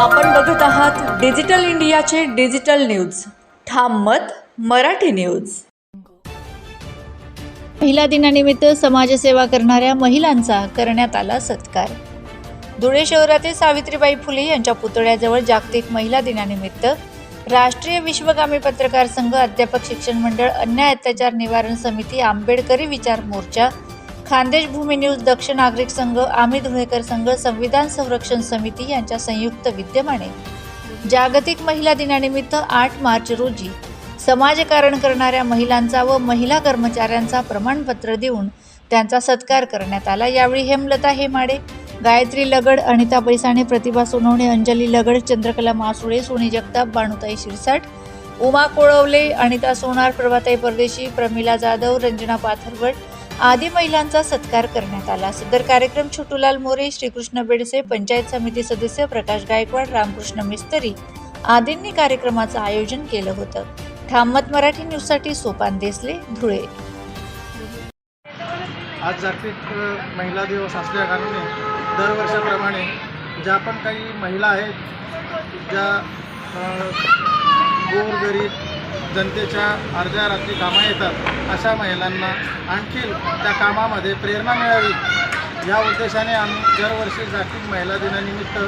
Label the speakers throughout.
Speaker 1: आपण बघत आहात डिजिटल इंडियाचे डिजिटल न्यूज. ठाम मत मराठी न्यूज. महिला दिनानिमित्त समाजसेवा करणाऱ्या महिलांचा करण्यात आला सत्कार. धुळे शहरातील सावित्रीबाई फुले यांच्या पुतळ्याजवळ जागतिक महिला दिनानिमित्त राष्ट्रीय विश्वगामी पत्रकार संघ अध्यापक शिक्षण मंडळ अन्याय अत्याचार निवारण समिती आंबेडकरी विचार मोर्चा खानदेश भूमी न्यूज दक्ष नागरिक संघ आम्ही धुळेकर संघ संविधान संरक्षण समिती यांच्या संयुक्त विद्यमाने. जागतिक महिला दिनानिमित्त आठ मार्च रोजी समाजकारण करणाऱ्या महिलांचा व महिला कर्मचाऱ्यांचा प्रमाणपत्र देऊन त्यांचा सत्कार करण्यात आला. यावेळी हेमलता हेमाडे गायत्री लगड अनिता पैसाणे प्रतिभा सोनवणे अंजली लगड चंद्रकला मासुळे सोनी जगताप बाणुताई शिरसाट उमा कोळवले अनिता सोनार प्रभाताई परदेशी प्रमिला जाधव रंजना पाथरवड आदी महिलांचा सत्कार करण्यात आला. सदर कार्यक्रम छोटूलाल मोरे श्रीकृष्ण बेडसे पंचायत समिती सदस्य प्रकाश गायकवाड रामकृष्ण मिस्तरी आदींनी कार्यक्रमाचं आयोजन केलं होतं. ठाममत मराठी न्यूजसाठी सोपान देसले धुळे.
Speaker 2: आज जागतिक महिला दिवस असल्याकारणाने दरवर्षाप्रमाणे ज्या पण काही महिला आहेत ज्या गोरगरीब जनतेच्या अर्ध्या रात्री कामा येतात अशा महिलांना आणखी त्या कामामध्ये प्रेरणा मिळावी. या उद्देशाने आम्ही दरवर्षी जागतिक महिला दिनानिमित्त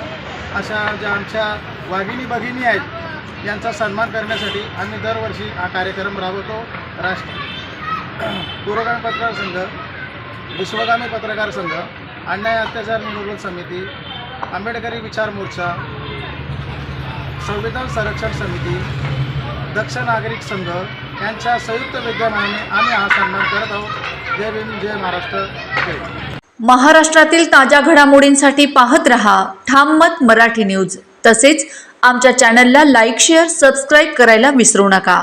Speaker 2: अशा ज्या आमच्या वाघिणी भगिनी आहेत यांचा सन्मान करण्यासाठी आम्ही दरवर्षी हा कार्यक्रम राबवतो. राष्ट्र पुरोगामी पत्रकार संघ विश्वगामी पत्रकार संघ अन्याय अत्याचार निर्मूलन समिती आंबेडकरी विचार मोर्चा संविधान संरक्षण समिती दक्ष नागरिक संघ यांच्या संयुक्त विद्यमाने आम्ही हा सन्मान करत आहोत. जय भीम जय महाराष्ट्र जय.
Speaker 1: महाराष्ट्रातील ताज्या घडामोडींसाठी पाहत रहा ठाम मत मराठी न्यूज. तसेच आमच्या चॅनलला लाईक शेअर सबस्क्राईब करायला विसरू नका.